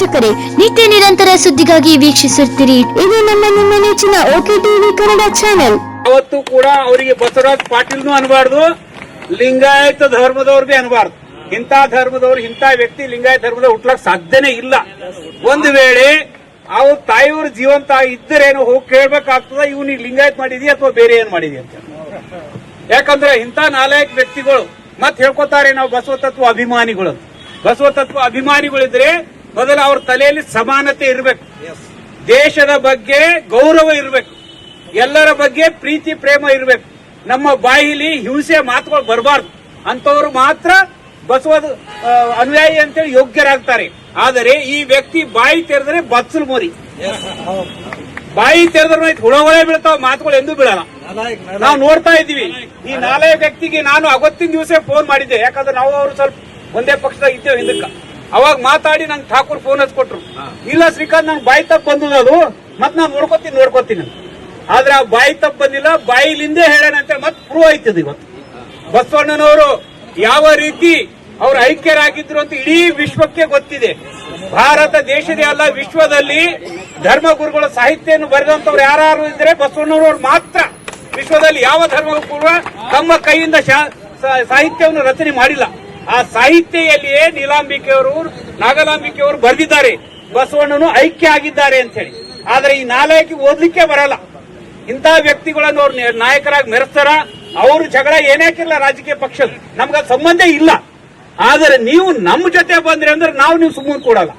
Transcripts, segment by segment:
ವೀಕ್ಷಕರೇ ನಿತ್ಯ ನಿರಂತರ ಸುದ್ದಿಗಾಗಿ ವೀಕ್ಷಿಸುತ್ತೀರಿ. ಇದು ನಮ್ಮ ನಿಮ್ಮ ನೆಚ್ಚಿನ ಓಕೆ ಟಿವಿ ಕನ್ನಡ ಚಾನೆಲ್. ಅವತ್ತು ಕೂಡ ಅವರಿಗೆ ಬಸವರಾಜ್ ಪಾಟೀಲ್ನು ಅನ್ಬಾರ್ದು ಲಿಂಗಾಯತ ಧರ್ಮದವ್ರಿಗೆ ಅನ್ಬಾರ್ದು. ಇಂಥ ಧರ್ಮದವ್ರು ಇಂಥ ವ್ಯಕ್ತಿ ಲಿಂಗಾಯತ ಧರ್ಮದ ಹುಟ್ಲಕ್ ಸಾಧ್ಯನೇ ಇಲ್ಲ. ಒಂದು ವೇಳೆ ಅವ್ರ ತಾಯಿಯವ್ರ ಜೀವಂತ ಇದ್ದರೇನೋ ಹೋಗಿ ಕೇಳ್ಬೇಕಾಗ್ತದ ಇವ್ನಿಗೆ ಲಿಂಗಾಯತ್ ಮಾಡಿದಿ ಅಥವಾ ಬೇರೆ ಏನ್ ಮಾಡಿದ್ಯಾ ಅಂತ. ಯಾಕಂದ್ರೆ ಇಂಥ ನಾಲ್ಕು ವ್ಯಕ್ತಿಗಳು ಮತ್ ಹೇಳ್ಕೊತಾರೆ ನಾವು ಬಸವ ತತ್ವ ಅಭಿಮಾನಿಗಳು. ಬಸವ ತತ್ವ ಅಭಿಮಾನಿಗಳಿದ್ರೆ ಮೊದಲು ಅವ್ರ ತಲೆಯಲ್ಲಿ ಸಮಾನತೆ ಇರಬೇಕು. ದೇಶದ ಬಗ್ಗೆ ಗೌರವ ಇರಬೇಕು. ಎಲ್ಲರ ಬಗ್ಗೆ ಪ್ರೀತಿ, ಪ್ರೇಮ ಇರಬೇಕು. ನಮ್ಮ ಬಾಯಿಲಿ ಹಿಂಸೆ ಮಾತುಗಳು ಬರಬಾರ್ದು. ಅಂತವರು ಮಾತ್ರ ಬಸವದ ಅನುಯಾಯಿ ಅಂತೇಳಿ ಯೋಗ್ಯರಾಗ್ತಾರೆ. ಆದರೆ ಈ ವ್ಯಕ್ತಿ ಬಾಯಿ ತೆರೆದ್ರೆ ಬತ್ಸಲ್ ಮೋರಿ. ಬಾಯಿ ತೆರೆದ್ರೆ ಹುಳಗಳೇ ಬೀಳ್ತಾವ, ಮಾತುಗಳು ಎಂದೂ ಬೀಳಲ್ಲ. ನಾವು ನೋಡ್ತಾ ಇದ್ದೀವಿ. ಈ ನಾಲ್ಕು ವ್ಯಕ್ತಿಗೆ ನಾನು ಅವತ್ತಿನ ದಿವಸ ಫೋನ್ ಮಾಡಿದ್ದೆ. ಯಾಕಂದ್ರೆ ನಾವು ಅವರು ಸ್ವಲ್ಪ ಒಂದೇ ಪಕ್ಷದಾಗ ಇದ್ದೇವೆ ಹಿಂದಕ್ಕ. ಅವಾಗ ಮಾತಾಡಿ ನಂಗೆ ಠಾಕೂರ್ ಫೋನ್ ಹಚ್ಕೊಟ್ರು ಇಲ್ಲ ಶ್ರೀಕಾಂತ್ ನಂಗೆ ಬಾಯಿ ತಪ್ಪು ಬಂದದ ಅದು. ಮತ್ ನಾನು ನೋಡ್ಕೊತೀನಿ ನೋಡ್ಕೊತೀನಿ. ಆದ್ರೆ ಆ ಬಾಯಿ ತಪ್ಪು ಬಂದಿಲ್ಲ ಬಾಯಿಲಿಂದೇ ಹೇಳೋಣ ಅಂತ ಮತ್ತೆ ಪ್ರೂವ್ ಆಯ್ತದ ಇವತ್ತು. ಬಸವಣ್ಣನವರು ಯಾವ ರೀತಿ ಅವರು ಐಕ್ಯರಾಗಿದ್ರು ಅಂತ ಇಡೀ ವಿಶ್ವಕ್ಕೆ ಗೊತ್ತಿದೆ. ಭಾರತ ದೇಶದೇ ಅಲ್ಲ ವಿಶ್ವದಲ್ಲಿ ಧರ್ಮಗುರುಗಳ ಸಾಹಿತ್ಯವನ್ನು ಬರೆದಂತವ್ರು ಯಾರು ಇದ್ರೆ ಬಸವಣ್ಣನವರು ಮಾತ್ರ. ವಿಶ್ವದಲ್ಲಿ ಯಾವ ಧರ್ಮ ಕೂಡ ತಮ್ಮ ಕೈಯಿಂದ ಸಾಹಿತ್ಯವನ್ನು ರಚನೆ ಮಾಡಿಲ್ಲ. ಆ ಸಾಹಿತ್ಯದಲ್ಲಿಯೇ ನೀಲಾಂಬಿಕೆಯವರು ನಾಗಲಾಂಬಿಕೆಯವರು ಬರೆದಿದ್ದಾರೆ, ಬಸವಣ್ಣನು ಐಕ್ಯ ಆಗಿದ್ದಾರೆ ಅಂತ ಹೇಳಿ. ಆದ್ರೆ ಈ ನಾಲಯಕ್ಕೆ ಓದ್ಲಿಕ್ಕೆ ಬರಲ್ಲ. ಇಂತಹ ವ್ಯಕ್ತಿಗಳನ್ನು ಅವ್ರು ನಾಯಕರಾಗಿ ಮೆರೆಸ್ತಾರ ಅವರು ಜಗಳ ಏನಾಕಿಲ್ಲ ರಾಜಕೀಯ ಪಕ್ಷದ? ನಮ್ಗೆ ಸಂಬಂಧ ಇಲ್ಲ. ಆದರೆ ನೀವು ನಮ್ಮ ಜೊತೆ ಬಂದ್ರೆ ಅಂದ್ರೆ ನಾವು ನೀವು ಸುಮ್ಮನೆ ಕೊಡಲ್ಲ.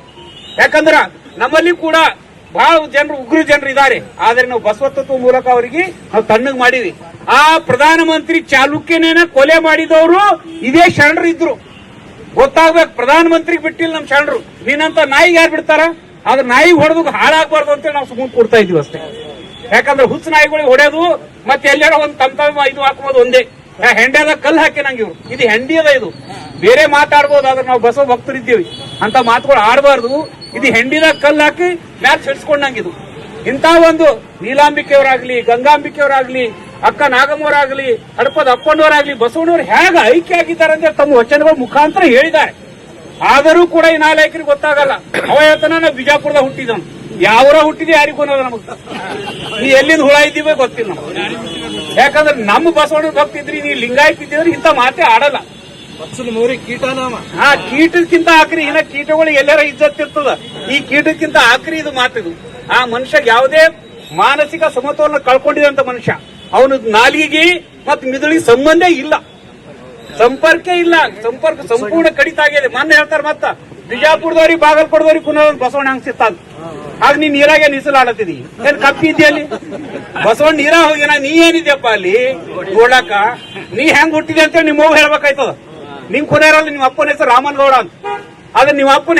ಯಾಕಂದ್ರ ನಮ್ಮಲ್ಲಿ ಕೂಡ ಬಹಳ ಜನರು, ಉಗ್ರ ಜನರು ಇದ್ದಾರೆ ಆದ್ರೆ ನಾವು ಬಸವತತ್ವ ಮೂಲಕ ಅವರಿಗೆ ನಾವು ತಣ್ಣಗೆ ಮಾಡಿವಿ ಆ ಪ್ರಧಾನಮಂತ್ರಿ ಚಾಲುಕ್ಯನೇನ ಕೊಲೆ ಮಾಡಿದವರು ಇದೇ ಶರಣರು ಇದ್ರು. ಗೊತ್ತಾಗ್ಬೇಕು, ಪ್ರಧಾನಮಂತ್ರಿಗೆ ಬಿಟ್ಟಿಲ್ಲ ನಮ್ ಶರಣರು. ನೀನಂತ ನಾಯಿಗೆ ಯಾರು ಬಿಡ್ತಾರ? ಆದ್ರೆ ನಾಯಿ ಹೊಡೆದು ಹಾಳಾಗ್ಬಾರ್ದು ಅಂತೇಳಿ ನಾವು ಸುಮ್ಮನೆ ಕೊಡ್ತಾ ಇದೀವಿ ಅಷ್ಟೇ. ಯಾಕಂದ್ರೆ ಹುಚ್ಚ ನಾಯಿಗಳಿಗೆ ಹೊಡೆಯೋದು ಮತ್ತೆ ಎಲ್ಲಾರ ಒಂದ್ ತಮ್ಮ ತಮ್ಮ ಇದು ಹಾಕೋದು ಒಂದೇ. ಆ ಹೆಂಡ್ಯಾದ ಕಲ್ಲು ಹಾಕಿ ನಂಗೆ ಇವ್ರು. ಇದು ಹೆಂಡಿ ಅದ ಇದು. ಬೇರೆ ಮಾತಾಡ್ಬೋದು, ಆದ್ರೆ ನಾವು ಬಸವ ಭಕ್ತರಿದ್ದೀವಿ ಅಂತ ಮಾತುಗಳು ಆಡಬಾರ್ದು. ಇದು ಹೆಂಡಿದಾಗ ಕಲ್ಲು ಹಾಕಿ ಮ್ಯಾಚ್ ಸಿಡ್ಸ್ಕೊಂಡಂಗಿದು ಇಂಥ ಒಂದು ನೀಲಾಂಬಿಕೆಯವರಾಗ್ಲಿ, ಗಂಗಾಂಬಿಕೆಯವರಾಗ್ಲಿ ಅಕ್ಕ ನಾಗಮ್ಮವರಾಗ್ಲಿ ಹಡಪದ ಅಪ್ಪನವರಾಗ್ಲಿ ಬಸವಣ್ಣವ್ರು ಹೇಗೆ ಐಕ್ಯ ಆಗಿದ್ದಾರೆ ಅಂತ ತಮ್ಮ ವಚನಗಳ ಮುಖಾಂತರ ಹೇಳಿದ್ದಾರೆ. ಆದರೂ ಕೂಡ ಈ ನಾಲ್ಕರಿಗೆ ಗೊತ್ತಾಗಲ್ಲ. ಅವ ಹೇಳ್ತಾನ ನಾವು ಬಿಜಾಪುರದ ಹುಟ್ಟಿದವನು. ಯಾವರ ಹುಟ್ಟಿದೆ ಯಾರಿಗೂ ಅನ್ನೋದು ನಮಗ್. ನೀ ಎಲ್ಲಿಂದ ಹುಳ ಇದ್ದೀವೋ ಗೊತ್ತಿಲ್ಲ ಯಾಕಂದ್ರೆ ನಮ್ಮ ಬಸವಣ್ಣ ಭಕ್ತಿ ಇದ್ರಿ ನೀ ಲಿಂಗಾಯತ್ ಇದ್ದಿದ್ರೆ ಇಂಥ ಮಾತೇ ಆಡಲ್ಲ. ಹಾ ಆ ಕೀಟಕ್ಕಿಂತ ಆಕ್ರಿ ಇನ್ನ ಕೀಟಗಳು ಎಲ್ಲರ ಇಜ್ಜತ್ತಿರ್ತದ ಈ ಕೀಟಕ್ಕಿಂತ ಆಕ್ರಿ ಇದು ಮಾತಿದು. ಆ ಮನುಷ್ಯ ಯಾವುದೇ ಮಾನಸಿಕ ಸಮತೋಲನ ಕಳ್ಕೊಂಡಿದಂತ ಮನುಷ್ಯ. ಅವನು ನಾಲಿಗೆ ಮತ್ತೆ ಮಿದುಳಿಗೆ ಸಂಬಂಧ ಇಲ್ಲ. ಸಂಪರ್ಕ ಇಲ್ಲ. ಸಂಪರ್ಕ ಸಂಪೂರ್ಣ ಕಡಿತ ಆಗಿದೆ. ಮೊನ್ನೆ ಹೇಳ್ತಾರೆ ಮತ್ತ, ಬಿಜಾಪುರದವ್ರಿಗೆ, ಬಾಗಲ್ಕೋಟದವ್ರಿಗೆ ಕುನ ಬಸವಣ್ಣ ಹಂಗ್ ಆಗ ನೀನ್ ನೀರಾಗೆ ನಿಸಲಾಡತ್ತಿದಿ ಏನ್ ಕಪ್ಪಿ ಅಲ್ಲಿ? ಬಸವಣ್ಣ ನೀರ ಹೋಗಿನ, ನೀ ಏನಿದ್ಯಪ್ಪ ಅಲ್ಲಿ? ನೋಡಾಕ ನೀ ಹೆಂಗ್ ಹುಟ್ಟಿದೆ ಅಂತ ನಿಮ್ಮ ಹೇಳ್ಬೇಕಾಯ್ತದ. ನಿಮ್ ಕೊನೆಯರಲ್ಲ ನಿಮ್ಮ ಅಪ್ಪನ ಹೆಸರು ರಾಮನ್ ಗೌಡ ಅಂತ. ಆದ್ರೆ ನಿಮ್ಮ ಅಪ್ಪನ